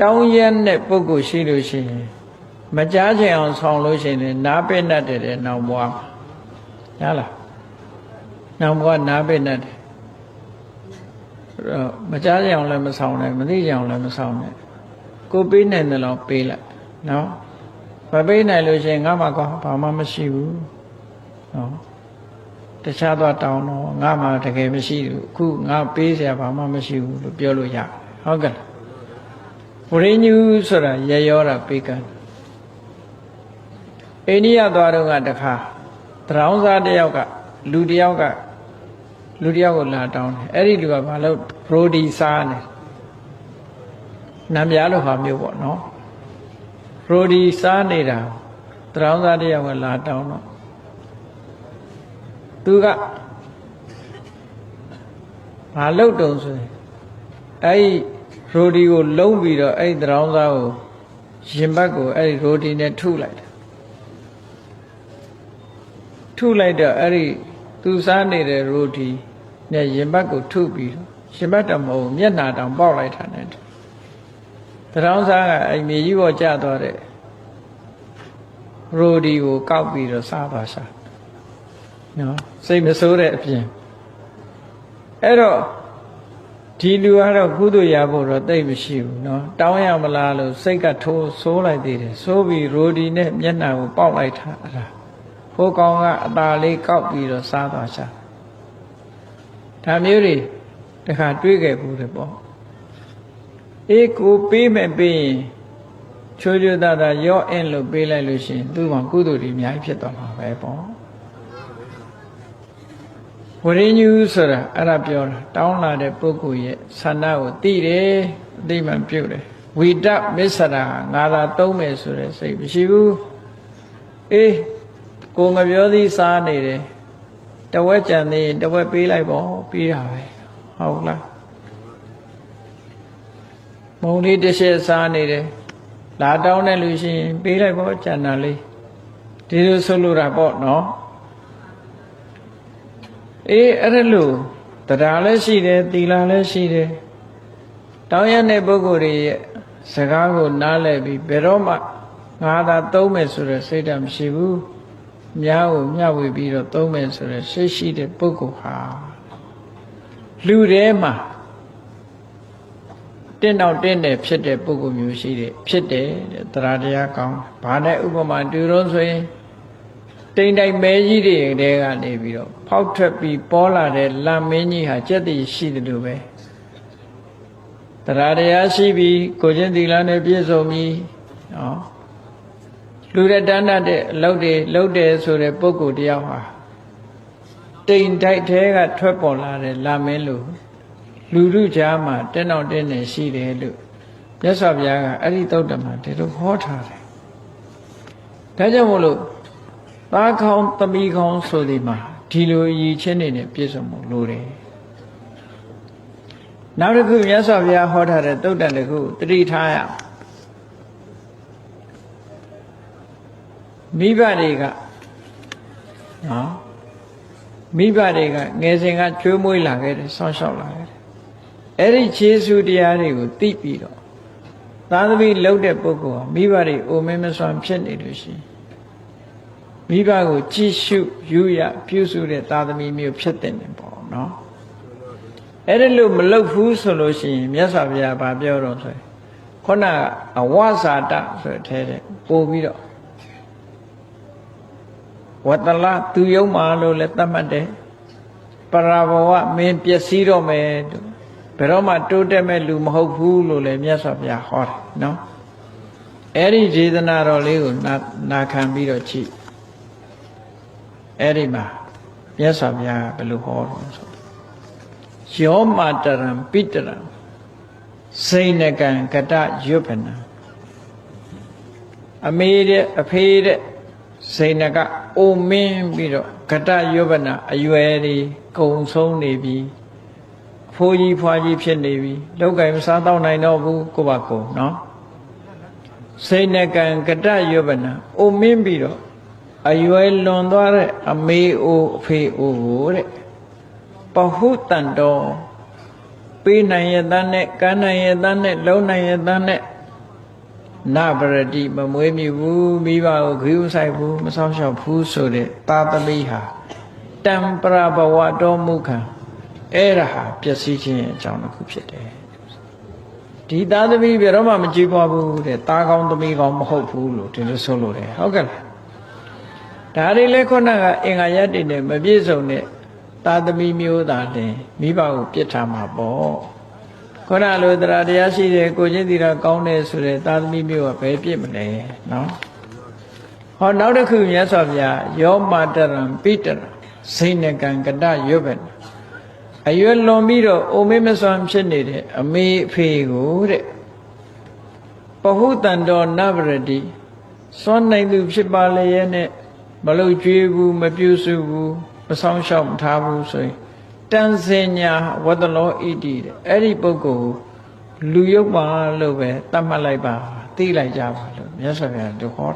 တောင်းရက်တဲ့ပုဂ္ဂိုလ်ရှိလို့ရှိရင်မကြားချင်အောင်ဆောင်လို့ရှိရင်နားပိတ်နဲ့တဲ့နောင်ဘွားမှာရလားနောင်ဘွားနားပိတ်နဲ့တယ်အဲ့တော့မကြားချင်အောင်လည်းမဆောင်နဲ့မသိချင်အောင်လည်းမဆောင်နဲ့ကိုပေးနိုင်တယ်လို့ပေးလိုက်နော်မပေးနိုင်လို့ရှိရင်ငါမှကောဘာမှမရှိဘူးနော်တခြားသွားတောင်းတော့ငါမှတကယ်မရှိဘူးအခုငါပေးစရာဘာမှမရှိဘူးလို့ပြောလို့ရတယ်ဟုတ်ကဲ့လား ဝရိညူဆိုတာရရောတာပေးကံအိန္ဒိယသွားတော့ကတခါတရောင်းစားတစ်ယောက်ကလူတစ်ယောက်ကလူတစ်ယောက်ကိုလာတောင်းတယ်အဲ့ဒီလူကဘာလို့ဘရိုဒီစားနေနံပြားလိုဟာမျိုးပေါ့နော်ဘရိုဒီစားနေတာတရောင်းစားတစ်ယောက်ကလာတောင်းတော့သူကဘာလို့တုံဆိုရင်အဲ့ဒီ ရိုဒီကိုလုံးပြီးတော့အဲ့ဒီတရောင်းစားကိုရင်ဘတ်ကိုအဲ့ဒီရိုဒီနဲ့ထုလိုက်တယ်ထုလိုက်တော့အဲ့ဒီသူစားနေတဲ့ရိုဒီနဲ့ရင်ဘတ်ကိုထုပြီးတော့ရင်ဘတ်တော့မဟုတ်ဘူးမျက်နှာတောင်ပေါက်လိုက်တာနဲ့တရောင်းစားကအဲ့မြေကြီးပေါ်ကျသွားတဲ့ရိုဒီကိုကောက်ပြီးတော့စားပါစားနော်စိတ်မဆိုးတဲ့အပြင်အဲ့တော့ ဒီလူကတော့ကုသိုလ်ရဖို့တော့တိတ်မရှိဘူးเนาะတောင်းရမလားလို့စိတ်ကထိုးဆိုးလိုက်သေးတယ်ဆိုးပြီးရိုဒီနဲ့မျက်နှာကိုပေါက်လိုက်တာအဲ့ဒါဟိုကောင်ကအตาလေးကောက်ပြီးတော့စားသွားချဒါမျိုးတွေတခါတွေးခဲ့ဘူးတယ်ပေါ့အေးကိုပေးမဲ့ပေးရင်ချိုးချိုးသားသားရော့အင်းလို့ပေးလိုက်လို့ရှိရင်သူ့မှာကုသိုလ်တွေအများကြီးဖြစ်သွားမှာပဲပေါ့ ဝရင်းညူဆိုတာအဲ့ဒါပြောတာတောင်းလာတဲ့ပုဂ္ဂိုလ်ရဲ့ဆန္ဒကိုသိတယ်အသိမှန်ပြုတ်တယ်ဝိတမစ္ဆရာငါသာသုံးမယ်ဆိုတဲ့စိတ်မရှိဘူးအေးကိုငပြောသည်စားနေတယ်တဝက်ကြံသေးရင်တဝက်ပေးလိုက်ပေါ့ပြီးတာပဲဟုတ်လားမုံလေးတစ်ချက်စားနေတယ်လာတောင်းတဲ့လူရှိရင်ပေးလိုက်ပေါ့ကြံတာလေးဒီလိုဆိုလိုတာပေါ့နော် အေးအဲ့ဒါလို့တရားလည်းရှိတယ်သီလလည်းရှိတယ်တောင်းရတဲ့ပုဂ္ဂိုလ်တွေရဲ့စကားကိုနားလည်ပြီးဘယ်တော့မှငါသာသုံးမယ်ဆိုတဲ့စိတ်ဓာတ်မရှိဘူးများကိုမျှဝေပြီးတော့သုံးမယ်ဆိုတဲ့စိတ်ရှိတဲ့ပုဂ္ဂိုလ်ဟာလူထဲမှာတင့်တော့တင့်တယ်ဖြစ်တဲ့ပုဂ္ဂိုလ်မျိုးရှိတယ်ဖြစ်တယ်တဲ့တရားတရားကောင်းဘာနဲ့ဥပမာတူတော့ဆိုရင် တိမ်တိုင်မဲကြီးတွေတဲကနေပြီးတော့ဖောက်ထွက်ပြီးပေါ်လာတဲ့လမ်းမင်းကြီးဟာကြက်တည်ရှိတယ်လို့ပဲတရားတရားရှိပြီးကိုချင်းသီလနဲ့ပြည့်စုံပြီးနော်လူရတန်းတတ်တဲ့အလုပ်တွေလုပ်တယ်ဆိုတဲ့ပုဂ္ဂိုလ်တယောက်ဟာတိမ်တိုက်ထဲကထွက်ပေါ်လာတဲ့လမ်းမင်းလို့လူလူကြားမှာတင်းတော့တင်းနေရှိတယ်လို့မြတ်စွာဘုရားကအဲ့ဒီသုတ်တမှာဒီလိုဟောထားတယ်ဒါကြောင့်မို့လို့ သားခေါင်းသမီးခေါင်းဆိုဒီမှာဒီလိုအည်ချင်းနေနဲ့ပြည့်စုံမှုလိုတယ်နောက်တစ်ခုမြတ်စွာဘုရားဟောထားတဲ့သုတ်တန်တစ်ခုတတိထားရအောင်မိဘတွေကနော်မိဘတွေကငယ်စဉ်ကကျွေးမွေးလာခဲ့တယ်ဆောင်းလျှောက်လာခဲ့တယ်အဲ့ဒီခြေဆုတရားတွေကိုသိပြီးတော့သာသမီလှုပ်တဲ့ပုဂ္ဂိုလ်ဟာမိဘတွေအိုမင်းမစွမ်းဖြစ်နေလို့ရှိရင် မိဘကိုကြည်ရှုယူရပြုစုတဲ့သာသမီမျိုးဖြစ်တဲ့နေပေါ့နော်အဲ့ဒါလို့မလုပ်ဘူးဆိုလို့ရှိရင်မြတ်စွာဘုရားဗာပြောတော့ဆိုရင်ခုနကအဝဇာတဆိုတဲ့ထဲတဲ့ပို့ပြီးတော့ဝတ္တလသူယုံမာလို့လည်းသတ်မှတ်တယ်ပရာဘဝမင်းပျက်စီးတော့မယ်လို့ဘယ်တော့မှတိုးတက်မဲ့လူမဟုတ်ဘူးလို့လည်းမြတ်စွာဘုရားဟောတယ်နော်အဲ့ဒီဒေသနာတော်လေးကိုနာနာခံပြီးတော့ကြည့် အဲ့ဒီမှာမြတ်စွာဘုရားဘယ်လိုဟောတော့ဆိုယောမာတရံပိတရံစိဏကံကတရွတ်ဖနံအမေတဲ့အဖေတဲ့စိဏကအိုမင်းပြီးတော့ကတရွတ်ဖနာအရွယ်တွေကုံဆုံးနေပြီအဖိုးကြီးဖွားကြီးဖြစ်နေပြီလောက်ကင်မစားတော့နိုင်တော့ဘူးကိုပါကိုနော်စိဏကံကတရွတ်ဖနာအိုမင်းပြီးတော့ အရွယ်လွန်သွားတဲ့အမေအိုအဖေအိုကိုတဲ့ပဟုတန်တော်ပေးနိုင်ရတဲ့နဲ့ကမ်းနိုင်ရတဲ့နဲ့လုံးနိုင်ရတဲ့နဲ့နဗရတိမမွေးမြူဘူးမိဘကိုခရီးဥဆိုင်ဘူးမဆောင်ရှောက်ဘူးဆိုတဲ့သာသမီဟာတံပရဘဝတော်မူခံအဲ့ဒါဟာပျက်စီးခြင်းရဲ့အကြောင်းတစ်ခုဖြစ်တယ်ဒီသာသမီဘယ်တော့မှမကြည့်ပွားဘူးတဲ့တာကောင်းသမီးကောင်းမဟုတ်ဘူးလို့ဒီလိုဆိုလို့တယ်ဟုတ်ကဲ့လား ဒါတွေလည်းခုနကအင်္ဂါရက်တွေနဲ့မပြည့်စုံတဲ့သာသမီမျိုးသားတင်မိဘကိုပြစ်ထားမှာပေါ့ခုနလိုတရားတရားရှိတယ်ကိုချင်းတီတာကောင်းတယ်ဆိုတဲ့သာသမီမျိုးကဘယ်ပြစ်မလဲနော်ဟောနောက်တစ်ခုမြတ်စွာဘုရားယောမာတရံပိတရံစိဏကံကတရွတ်ပဲအရွယ်လွန်ပြီးတော့အိုမေးမစွမ်းဖြစ်နေတဲ့အမေအဖေကိုတဲ့ပဟုတန်တော်နဗရတိစွန့်နိုင်သူဖြစ်ပါလေရဲ့နဲ့ မလို့ကြွေးဘူးမပြူစုဘူးမဆောင်ရှောက်မထားဘူးဆိုရင်တန်စင်ညာဝတ္တလောဣတိတဲ့အဲ့ဒီပုဂ္ဂိုလ်လူယုတ်ပါလို့ပဲတတ်မှတ်လိုက်ပါသိလိုက်ကြပါလို့မြတ်စွာဘုရားတို့ဟော